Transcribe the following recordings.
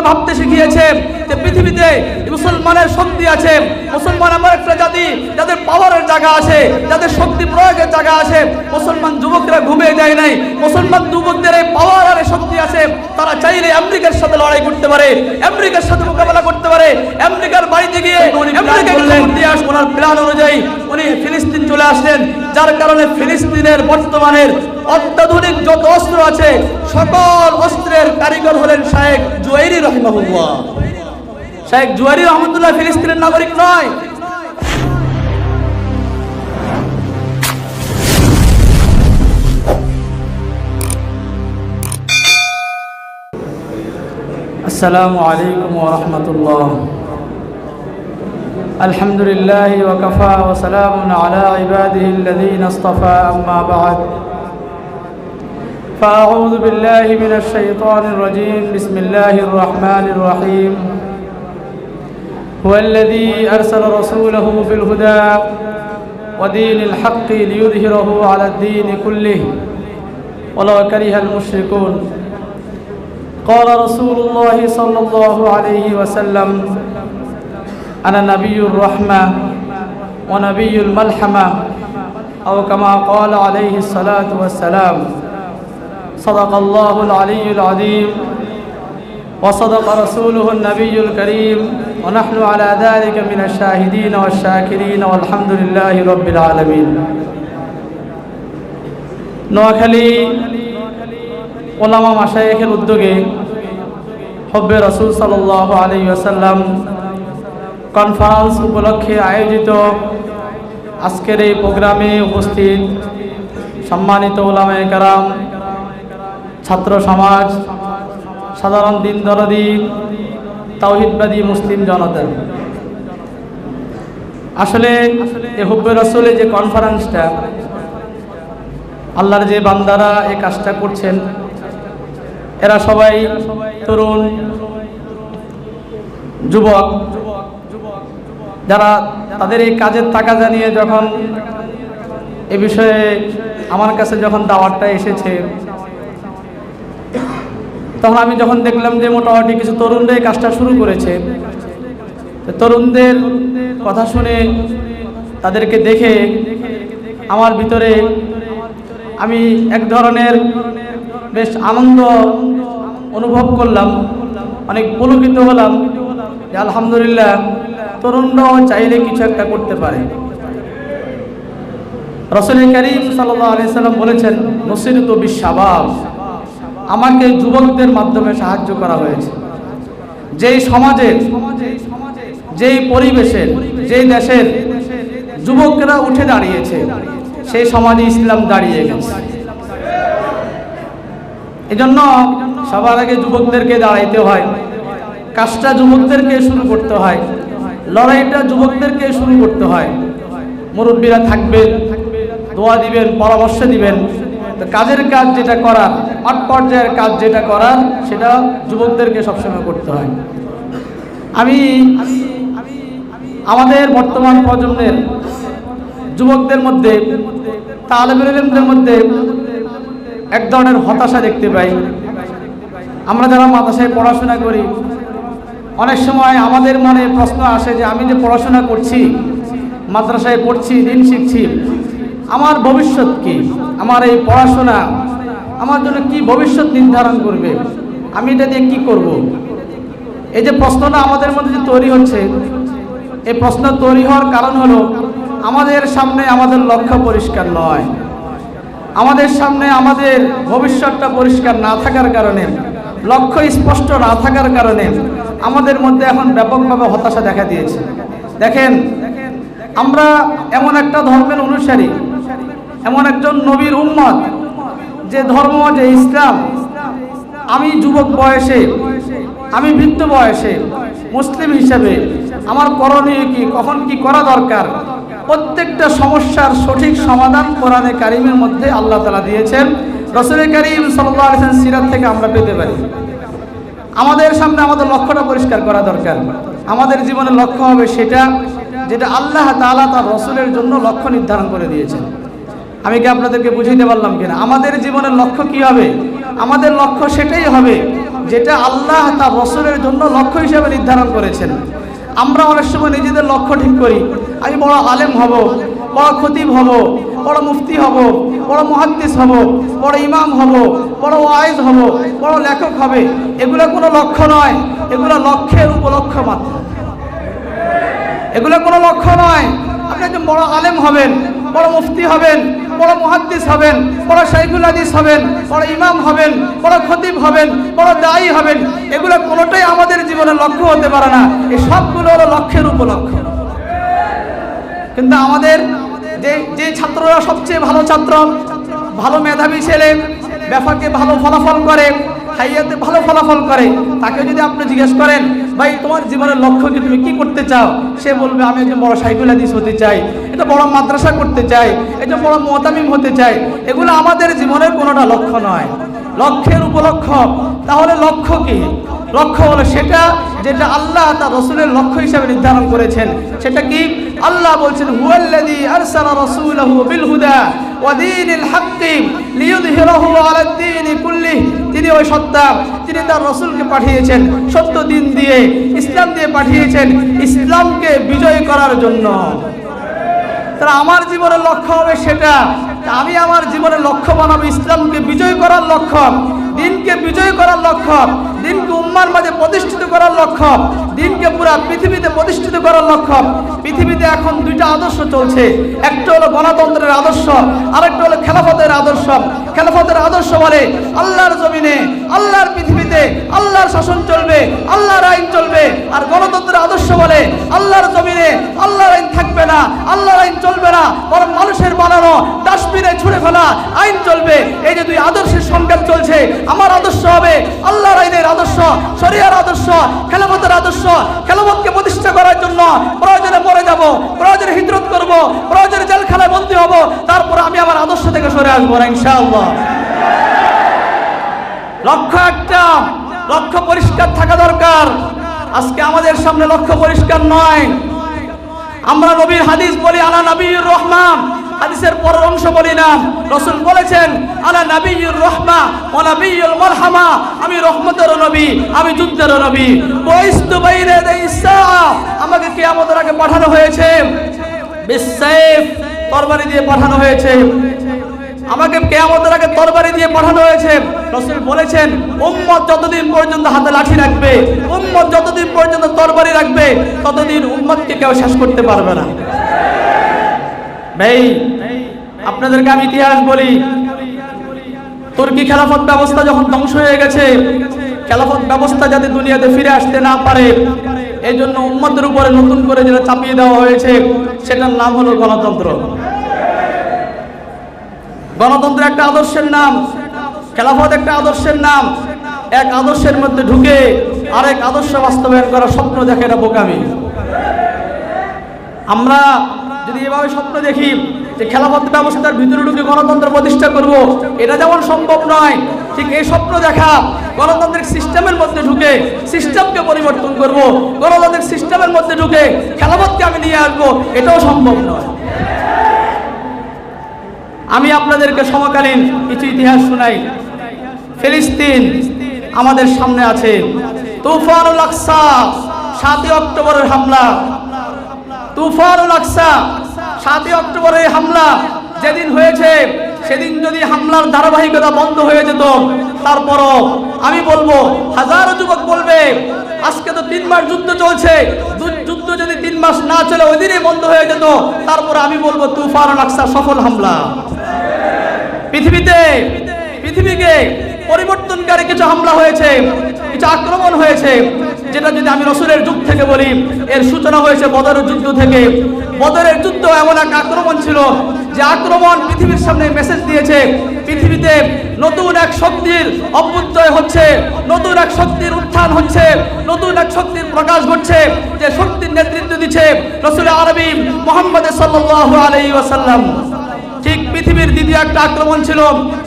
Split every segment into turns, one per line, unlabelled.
করে ভাবতে শিখিয়েছে যে পৃথিবীতে মুসলমানের শক্তি আছে মুসলমান এমন একটা জাতি যাদের পাওয়ারের জায়গা আছে যাদের শক্তি প্রয়োগের জায়গা আছে। মুসলমান যুবকরা ঘুমিয়ে যায় নাই মুসলমান যুবকদের এই পাওয়ার আর শক্তি আছে তারা চাইলে আমেরিকার সাথে লড়াই করতে পারে আমেরিকার সাথে মোকাবেলা করতে পারে আমেরিকার বাড়িতে গিয়ে ওনার প্ল্যান অনুযায়ী উনি ফিলিস্তিন চলে আসলেন যার কারণে ফিলিস্তিনের বর্তমানের অত্যাধুনিক যত অস্ত্র আছে সকল কারিগর হলেন শাহেক জুয়াইরি রহিমাহুল্লাহ শাহেক জুয়াইরি রহমতুল্লাহ ফিলিস্তিনের নাগরিক নয় السلام عليكم ورحمة الله الحمد لله وكفى وسلام على عباده الذين اصطفى أما بعد فأعوذ بالله من الشيطان الرجيم. بسم الله الرحمن الرحيم. هو الذي أرسل رسوله بالهدى ودين الحق ليظهره على الدين كله. ولو كره المشركون. قال رسول الله صلى الله عليه وسلم أنا نبي الرحمة ونبي الملحمة أو كما قال عليه الصلاة والسلام صدق الله العلي العظيم وصدق رسوله النبي الكريم ونحن على ذلك من الشاهدين والشاكرين والحمد لله رب العالمين নোয়াখালী ওলামা মাসায়েখের উদ্যোগে হব্বে রসুল সাল্লাহ আলী আসাল্লাম কনফারেন্স উপলক্ষে আয়োজিত আজকের এই প্রোগ্রামে উপস্থিত সম্মানিত ওলামায় কারাম ছাত্র সমাজ, সাধারণ দিন দরদি, তাওহিদবাদী মুসলিম জনতা। আসলে এ হুব্বে যে কনফারেন্সটা আল্লাহর যে বান্দারা এই কাজটা করছেন, এরা সবাই তরুণ যুবক, যারা তাদের এই কাজের টাকা জানিয়ে যখন এ বিষয়ে আমার কাছে যখন দাওয়াতটা এসেছে তখন আমি যখন দেখলাম যে মোটামুটি কিছু তরুণরা এই কাজটা শুরু করেছে, তো তরুণদের কথা শুনে তাদেরকে দেখে আমার ভিতরে আমি এক ধরনের বেশ আনন্দ অনুভব করলাম, অনেক পুলকিত হলাম যে আলহামদুলিল্লাহ তরুণরাও চাইলে কিছু একটা করতে পারে। রসুল করিম সাল্লাম বলেছেন, নসিরত বিশ্বাবাব আমাকে যুবকদের মাধ্যমে সাহায্য করা হয়েছে। যেই সমাজের যেই পরিবেশের যেই দেশের যুবকরা উঠে দাঁড়িয়েছে, সেই সমাজে ইসলাম দাঁড়িয়ে গেছে। এজন্য সবার আগে যুবকদেরকে দাঁড়াইতে হয়। কাজটা যুবকদেরকে শুরু করতে হয়। লড়াইটা যুবকদেরকে শুরু করতে হয়। মুরব্বীরা থাকবেন, দোয়া দিবেন, পরামর্শ দিবেন। তো কাজের কাজ যেটা করার মাঠ পর্যায়ের কাজ যেটা করার, সেটা যুবকদেরকে সবসময় করতে হয়। আমি, আমাদের বর্তমান প্রজন্মের যুবকদের মধ্যে তালেবের মধ্যে এক ধরনের হতাশা দেখতে পাই। আমরা যারা মাদ্রাসায় পড়াশোনা করি, অনেক সময় আমাদের মনে প্রশ্ন আসে যে, আমি যে পড়াশোনা করছি, মাদ্রাসায় পড়ছি, দিন শিখছি, আমার ভবিষ্যৎ কি? আমার এই পড়াশোনা আমার জন্য কি ভবিষ্যৎ নির্ধারণ করবে? আমি এটা দিয়ে কি করব। এই যে প্রশ্নটা আমাদের মধ্যে যে তৈরি হচ্ছে, এই প্রশ্ন তৈরি হওয়ার কারণ হলো আমাদের সামনে আমাদের লক্ষ্য পরিষ্কার নয়। আমাদের সামনে আমাদের ভবিষ্যৎটা পরিষ্কার না থাকার কারণে, লক্ষ্য স্পষ্ট না থাকার কারণে আমাদের মধ্যে এখন ব্যাপকভাবে হতাশা দেখা দিয়েছে। দেখেন, আমরা এমন একটা ধর্মের অনুসারী, এমন একজন নবীর উম্মত যে ধর্ম, যে ইসলাম, আমি যুবক বয়সে, আমি বৃদ্ধ বয়সে, মুসলিম হিসেবে আমার করণীয় কি, কখন কি করা দরকার, প্রত্যেকটা সমস্যার সঠিক সমাধান কোরআনে কারিমের মধ্যে আল্লাহ তালা দিয়েছেন। রসুল করিম সাল্লাম সিরাত থেকে আমরা পেতে পারি। আমাদের সামনে আমাদের লক্ষ্যটা পরিষ্কার করা দরকার। আমাদের জীবনের লক্ষ্য হবে সেটা, যেটা আল্লাহ তালা তার রসুলের জন্য লক্ষ্য নির্ধারণ করে দিয়েছেন। আমি কি আপনাদেরকে বুঝাইতে পারলাম কিনা? আমাদের জীবনের লক্ষ্য কি হবে? আমাদের লক্ষ্য সেটাই হবে যেটা আল্লাহ তার রসুলের জন্য লক্ষ্য হিসেবে নির্ধারণ করেছেন। আমরা অনেক সময় নিজেদের লক্ষ্য ঠিক করি। আমি বড় আলেম হব, বড় খতিব হব, বড় মুফতি হব, বড় মহাদ্দিস হব, বড় ইমাম হব, বড় ওয়াইজ হব, বড় লেখক হবে। এগুলো কোনো লক্ষ্য নয়। এগুলো লক্ষ্যের উপলক্ষ মাত্র। এগুলো কোনো লক্ষ্য নয়। আপনি একজন বড় আলেম হবেন। বড় মুফতি হবেন, বড় মুহাদ্দিস হবেন, বড় শাইখুল হাদিস হবেন, বড় ইমাম হবেন, বড় খতিব হবেন, বড় দায়ী হবেন, এগুলো কোনোটাই আমাদের জীবনের লক্ষ্য হতে পারে না। এই সবগুলো হলো লক্ষ্যের উপলক্ষ। কিন্তু আমাদের যে যে ছাত্ররা সবচেয়ে ভালো ছাত্র, ভালো মেধাবী ছেলে, ব্যাপারকে ভালো ফলাফল করে, হাইয়াতে ভালো ফলাফল করে, তাকে যদি আপনি জিজ্ঞেস করেন ভাই, তোমার জীবনের লক্ষ্য কি? তুমি কি করতে চাও? সে বলবে, আমি একজন বড় সাইকুল হাদিস হতে চাই। এটা বড় মাদ্রাসা করতে চাই। এটা বড় মোতামিম হতে চাই। এগুলো আমাদের জীবনের কোনোটা লক্ষ্য নয়। লক্ষ্যের উপলক্ষ। তাহলে লক্ষ্য কি? লক্ষ্য হলো সেটা যেটা আল্লাহ তার রসুলের লক্ষ্য হিসাবে নির্ধারণ করেছেন। সেটা কি? আল্লাহ বলছেন বিল কুল্লিহি। তিনি ওই সত্তা, তিনি তার রসুলকে পাঠিয়েছেন সত্য দিন দিয়ে, ইসলাম দিয়ে পাঠিয়েছেন ইসলামকে বিজয় করার জন্য। তাহলে আমার জীবনের লক্ষ্য হবে সেটা। আমি আমার জীবনের লক্ষ্য বানাবো, ইসলামকে বিজয় করার লক্ষ্য। দিনকে বিজয় করার লক্ষ্য দিনকে উম্মার মাঝে প্রতিষ্ঠিত করার লক্ষ্য দিনকে পুরা পৃথিবীতে প্রতিষ্ঠিত করার লক্ষ্য। পৃথিবীতে এখন দুইটা আদর্শ চলছে। একটা হলো গণতন্ত্রের আদর্শ, আরেকটা হলো খেলাফতের আদর্শ। খেলাফতের আদর্শ বলে আল্লাহর জমিনে, আল্লাহর পৃথিবীতে আল্লাহর শাসন চলবে, আল্লাহর আইন চলবে। আর গণতন্ত্রের আদর্শ বলে আল্লাহর জমিনে আল্লাহর আইন থাকবে না, আল্লাহর আইন চলবে না। বরং মানুষের বানানো ডাস্টবিনে ছুড়ে ফেলা আইন চলবে। এই যে দুই আদর্শের সংঘাত চলছে, আমার আদর্শ হবে শরিয়ার আদর্শ, খেলামতের আদর্শ, খেলামতকে প্রতিষ্ঠা করার জন্য প্রয়োজনে মরে যাব, প্রয়োজনে হিজরত করব, প্রয়োজনে জেলখানায় বন্দী হব, তারপর আমি আমার আদর্শ থেকে সরে আসব না, ইনশাআল্লাহ। লক্ষ্য একটা, লক্ষ্য পরিষ্কার থাকা দরকার। আজকে আমাদের সামনে লক্ষ্য পরিষ্কার নয়। আমরা নবীর হাদিস বলি, আলা নবীর রহমান। হাদিসের পরের অংশ বলি না। রসুল বলেছেন, আলা নবীর রহমা ও নবীল মারহামা। আমি রহমতের নবী, আমি যুদ্ধের নবী। বইস্তু বাইরে আমাকে কিয়ামতের আগে পাঠানো হয়েছে। তরবারি দিয়ে পাঠানো হয়েছে। আমাকে কেয়ামতের আগে তরবারি দিয়ে পাঠানো হয়েছে। রসুল বলেছেন, উম্মত যতদিন পর্যন্ত হাতে লাঠি রাখবে, উম্মত যতদিন পর্যন্ত তরবারি রাখবে, ততদিন উম্মতকে কেউ শেষ করতে পারবে না। ভাই আপনাদেরকে আমি ইতিহাস বলি। তুর্কি খেলাফত ব্যবস্থা যখন ধ্বংস হয়ে গেছে, খেলাফত ব্যবস্থা যাতে দুনিয়াতে ফিরে আসতে না পারে এই জন্য উম্মতের উপরে নতুন করে যেটা চাপিয়ে দেওয়া হয়েছে, সেটার নাম হলো গণতন্ত্র। গণতন্ত্র একটা আদর্শের নাম, খেলাফত একটা আদর্শের নাম, এক আদর্শের মধ্যে ঢুকে আরেক আদর্শ বাস্তবায়ন করার স্বপ্ন দেখে এটা বোকামি। আমরা যদি এভাবে স্বপ্ন দেখি যে খেলাফত ব্যবস্থার ভিতরে ঢুকে গণতন্ত্র প্রতিষ্ঠা করব, এটা যেমন সম্ভব নয়, ঠিক এই স্বপ্ন দেখা গণতান্ত্রিক সিস্টেমের মধ্যে ঢুকে সিস্টেমকে পরিবর্তন করব, গণতান্ত্রিক সিস্টেমের মধ্যে ঢুকে খেলাফতকে আমি নিয়ে আসব, এটাও সম্ভব নয়। আমি আপনাদেরকে সমকালীন কিছু ইতিহাস শোনাই। ফিলিস্তিন আমাদের সামনে আছে। তুফানুল আকসা, সাতই অক্টোবরের হামলা। তুফানুল আকসা, সাতই অক্টোবরের হামলা যেদিন হয়েছে, সেদিন যদি হামলার ধারাবাহিকতা বন্ধ হয়ে যেত, তারপরও আমি বলব, হাজারো যুবক বলবে, আজকে তো তিন মাস যুদ্ধ চলছে যুদ্ধ যদি তিন মাস না চলে, ওই দিনই বন্ধ হয়ে যেত, তারপর আমি বলব তুফানুল আকসা সফল হামলা। পৃথিবীতে, পৃথিবীকে পরিবর্তনকারী কিছু হামলা হয়েছে কিছু আক্রমণ হয়েছে। যেটা যদি আমি রসুলের যুগ থেকে বলি, এর সূচনা হয়েছে বদরের যুদ্ধ থেকে। বদরের যুদ্ধ এমন এক আক্রমণ ছিল যে আক্রমণ পৃথিবীর সামনে মেসেজ দিয়েছে। পৃথিবীতে নতুন এক শক্তির অভ্যুদয় হচ্ছে, নতুন এক শক্তির উত্থান হচ্ছে, নতুন এক শক্তির প্রকাশ ঘটছে যে শক্তির নেতৃত্ব দিচ্ছে রসুল আরবি মোহাম্মদ সাল্লাল্লাহু আলাই ওয়াসাল্লাম। ঠিক পৃথিবীর দ্বিতীয় একটা আক্রমণ ছিল,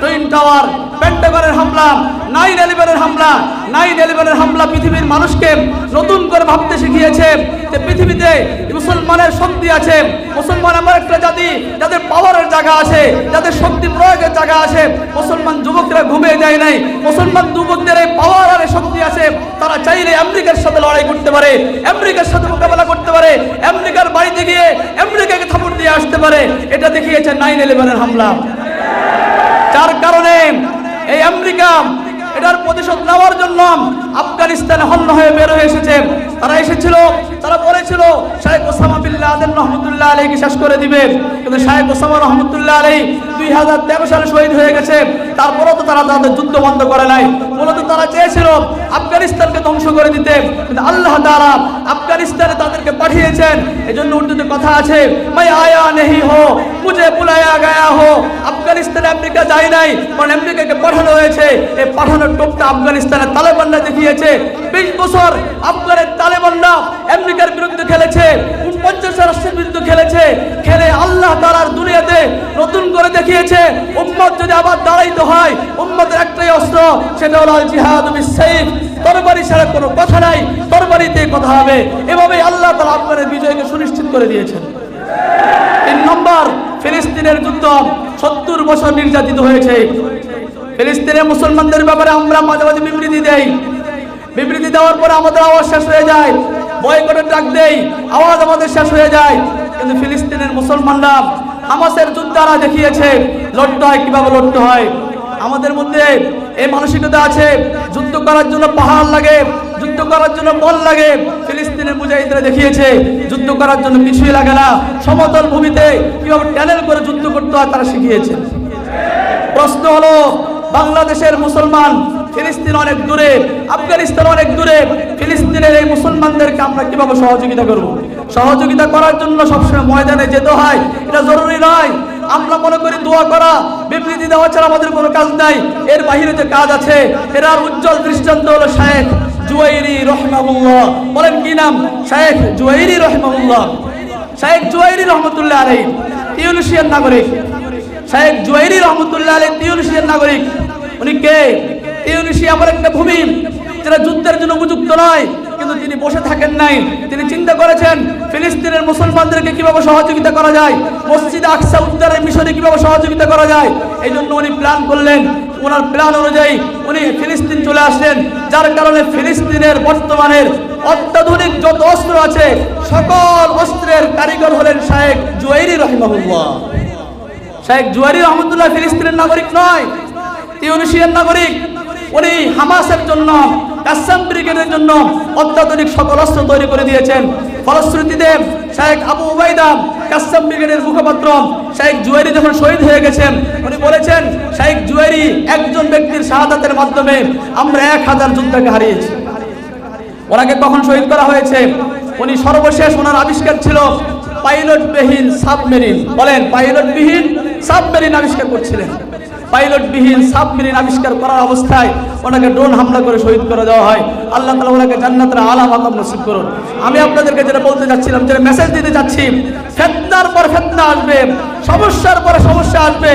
টুইন টাওয়ার, পেন্টাগনের হামলা, নাইন এলিভেনের হামলা, নাইন এলিভেনের হামলা পৃথিবীর মানুষকে নতুন ভাবতে শিখিয়েছে যে পৃথিবীতে মুসলমানের শক্তি আছে। মুসলমান এমন একটা জাতি, যাদের পাওয়ারের জায়গা আছে, যাদের শক্তি প্রয়োগের জায়গা আছে। মুসলমান যুবকরা ঘুমিয়ে যায় নাই। মুসলমান যুবকদের এই পাওয়ার আর শক্তি আছে। তারা চাইলে আমেরিকার সাথে লড়াই করতে পারে, আমেরিকার সাথে মোকাবেলা করতে পারে, আমেরিকার বাড়িতে গিয়ে আমেরিকাকে থাপড় দিয়ে আসতে পারে। এটা দেখিয়েছে নাইন ইলেভেনের হামলা। যার কারণে এই আমেরিকা এটার প্রতিশোধ নেওয়ার জন্য আফগানিস্তানে হন্য হয়ে বের হয়ে এসেছে। তারা এসেছিল, তারা বলেছিল শাহেখ ওসামা বিল্লাহ আদেন রহমতুল্লাহ আলীকে শেষ করে দিবে। কিন্তু শাহেখ ওসামা রহমতুল্লাহ আলী দুই হাজার তেরো সালে শহীদ হয়ে গেছে। তারপরেও তো তারা তাদের যুদ্ধ বন্ধ করে নাই। মূলত তারা চেয়েছিল আফগানিস্তানকে ধ্বংস করে দিতে। কিন্তু আল্লাহ তারা আফগানিস্তানে তাদেরকে পাঠিয়েছেন। এই জন্য উর্দুতে কথা আছে, মাই আয়া নেহি হো, মুঝে বুলায়া গায়া হো। আফগানিস্তানে আমেরিকা যায় নাই, কারণ আমেরিকাকে পাঠানো হয়েছে। এই পাঠানোর টোপটা আফগানিস্তানের তালেবানরা দেখিয়েছে বিশ বছর আফগানের তালেবানরা আমেরিকার বিরুদ্ধে খেলেছে, উনপঞ্চাশ রাষ্ট্রের বিরুদ্ধে খেলেছে। খেলে আল্লাহ তালার দুনিয়াতে নতুন করে দেখিয়েছে। উম্মত যদি আবার দাঁড়াইতে হয়, উম্মতের একটাই অস্ত্র, সেটা হলো জিহাদ সাইফ তরবারি ছাড়া কোনো কথা নাই, তরবারিতে কথা হবে। এভাবে আল্লাহ তালা আফগানের বিজয়কে সুনিশ্চিত করে দিয়েছেন। তিন নম্বর, ফিলিস্তিনের যুদ্ধ। সত্তর বছর নির্যাতিত হয়েছে। ফিলিস্তিনের মুসলমানদের ব্যাপারে আমরা মাঝে মাঝে বিবৃতি দেই। বিবৃতি দেওয়ার পরে আমাদের আওয়াজ শেষ হয়ে যায়। বয়কটের ডাক দেই, আওয়াজ আমাদের শেষ হয়ে যায়। কিন্তু ফিলিস্তিনের মুসলমানরা হামাসের যোদ্ধারা দেখিয়েছে, লড়তে হয়, কীভাবে লড়তে হয়। আমাদের মধ্যে এই মানসিকতা আছে, যুদ্ধ করার জন্য পাহাড় লাগে, যুদ্ধ করার জন্য বল লাগে। ফিলিস্তিনের মুজাহিদরা দেখিয়েছে, যুদ্ধ করার জন্য কিছুই লাগে না। সমতল ভূমিতে কীভাবে ট্যানেল করে যুদ্ধ করতে হয়, তারা শিখিয়েছে। প্রশ্ন হলো, বাংলাদেশের মুসলমান ফিলিস্তিন অনেক দূরে, আফগানিস্তান অনেক দূরে, ফিলিস্তিনের এই মুসলমানদেরকে আমরা কীভাবে সহযোগিতা করব? সহযোগিতা করার জন্য সবসময় ময়দানে যেতে হয়, এটা জরুরি নয়। আমরা মনে করি দোয়া করা, বিবৃতি দেওয়া ছাড়া আমাদের কোনো কাজ নাই। এর বাহিরে যে কাজ আছে, এরার উজ্জ্বল দৃষ্টান্ত হলো শায়েখ জুয়াইরি রহমাহুল্লাহ। বলেন কি নাম? শায়েখ জুয়াইরি রহমাহুল্লাহ। শায়েখ জুয়াইরি রহমতুল্লাহ আলাই টিউনিশিয়ান নাগরিক। শাহেখ জুয়াইরি রহমতুল্লাহ আলী তিউনিশিয়ার নাগরিক। উনি কে? তিউনিশিয়া এমন একটা ভূমি। যেটা যুদ্ধের জন্য উপযুক্ত নয়, কিন্তু তিনি বসে থাকেন নাই, তিনি চিন্তা করেছেন, ফিলিস্তিনের মুসলমানদেরকে কীভাবে সহযোগিতা করা যায়, মসজিদ আকসা উদ্ধারের মিশনে কীভাবে সহযোগিতা করা যায় এই জন্য উনি প্ল্যান করলেন ওনার প্ল্যান অনুযায়ী উনি ফিলিস্তিন চলে আসলেন যার কারণে ফিলিস্তিনের বর্তমানের অত্যাধুনিক যত অস্ত্র আছে, সকল অস্ত্রের কারিগর হলেন শাহেখ জুয়াইরি রহিমাহুল্লাহ। শেখ জুয়ারি রহমতুল্লাহ ফিলিস্তিনের নাগরিক নয়, তিউনিশিয়ার নাগরিক। উনি হামাসের জন্য কাসাম ব্রিগেডের জন্য অত্যাধুনিক সকল অস্ত্র তৈরি করে দিয়েছেন। ফলশ্রুতিতে শেখ আবু উবাইদা কাসাম ব্রিগেডের মুখপাত্র শেখ জুয়ারি যখন শহীদ হয়ে গেছেন, উনি বলেছেন শেখ জুয়ারি একজন ব্যক্তির শাহাদাতের মাধ্যমে আমরা এক হাজার যোদ্ধাকে হারিয়েছি। ওনাকে কখন শহীদ করা হয়েছে? উনি সর্বশেষ ওনার আবিষ্কার ছিল পাইলট বিহীন সাবমেরিন। বলেন পাইলট বিহীন সাবমেরিন আবিষ্কার করছিলেন। পাইলট বিহীন সাবমেরিন আবিষ্কার করার অবস্থায় ওনাকে ড্রোন হামলা করে শহীদ করে দেওয়া হয়। আল্লাহ তালা ওনাকে জান্নাতের আলা মাকাম নসিব করুন। আমি আপনাদেরকে যেটা বলতে যাচ্ছিলাম, যেটা মেসেজ দিতে যাচ্ছি, ফেতনার পর ফেতনা আসবে, সমস্যার পরে সমস্যা আসবে।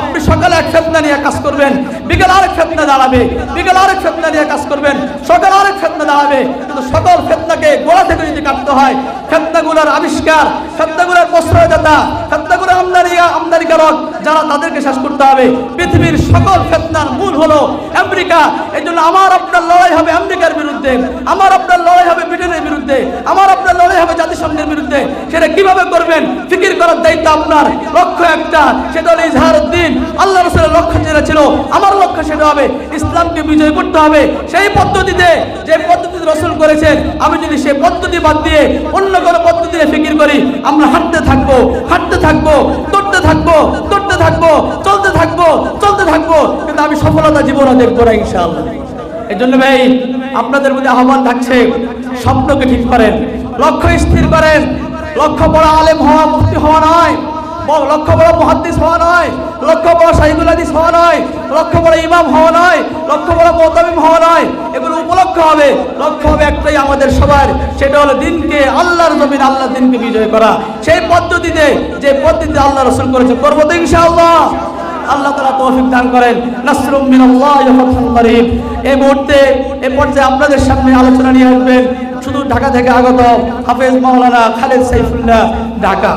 আপনি সকালে এক ফেতনা নিয়ে কাজ করবেন, বিকেল আরেক ফেতনা দাঁড়াবে, বিকেল আরেক ফেতনা নিয়ে কাজ করবেন, সকাল আরেক ফেতনা দাঁড়াবে কিন্তু সকল ফেতনাকে গোড়া থেকে যদি কাটতে হয়, ফেতনাগুলোর আবিষ্কার, ফেতনাগুলোর প্রশ্রয়দাতা, ফেতনাগুলোর আমদানি আমদানিকারক যারা তাদেরকে শেষ করতে হবে। পৃথিবীর সকল ফেতনার মূল হলো আমেরিকা। এই জন্য আমার আপনার লড়াই হবে আমেরিকার বিরুদ্ধে। আমার আপনার লড়াই হবে ব্রিটেনের বিরুদ্ধে। আমার আপনার লড়াই হবে জাতিসংঘের বিরুদ্ধে। সেটা কীভাবে করবেন? ফিকির করার দায়িত্ব আপনার। লক্ষ্য একটা, সেটা হলো ইজহার উদ্দিন আল্লাহ রসুলের লক্ষ্য যেটা ছিল, আমার সেটা হবে, ইসলামকে বিজয় করতে হবে। সেই পদ্ধতিতে যে পদ্ধতি রসুল করেছেন, আমি যদি সেই পদ্ধতি বাদ দিয়ে অন্য কোনো পদ্ধতিতে ফিকির করি, আমরা হাঁটতে থাকব হাঁটতে থাকব, দৌড়তে থাকব দৌড়তে থাকব, চলতে থাকব চলতে থাকব, কিন্তু আমি সফলতা জীবনে দেখব না, ইনশাআল্লাহ। এই জন্য ভাই, আপনাদের মধ্যে আহ্বান থাকছে, স্বপ্নকে ঠিক করেন, লক্ষ্য স্থির করেন, লক্ষ্য বড় আলেম হওয়া মুক্তি হওয়া নয়। লক্ষ্য বড় মহাদ্দিস হওয়া নয়, লক্ষ্য বড় সাইদুল হাদিস হওয়া নয়, লক্ষ্য বড় ইমাম হওয়া নয়, লক্ষ্য বড় মোতামিম হওয়া নয়, এগুলো উপলক্ষ হবে, লক্ষ্য হবে একটাই আমাদের সবার, সেটা হলো দিনকে, আল্লাহর জমিন আল্লাহ দিনকে বিজয় করা। সেই পদ্ধতিতে, যে পদ্ধতিতে আল্লাহ রসুল করেছে, করব তো ইনশাআল্লাহ। আল্লাহ তালা তৌফিক দান করেন। নাসরুম মিনাল্লাহ করিম। এই মুহূর্তে এই পর্যায়ে আপনাদের সামনে আলোচনা নিয়ে আসবেন। শুধু ঢাকা থেকে আগত হাফেজ মাওলানা খালেদ সাইফুল্লাহ, ঢাকা।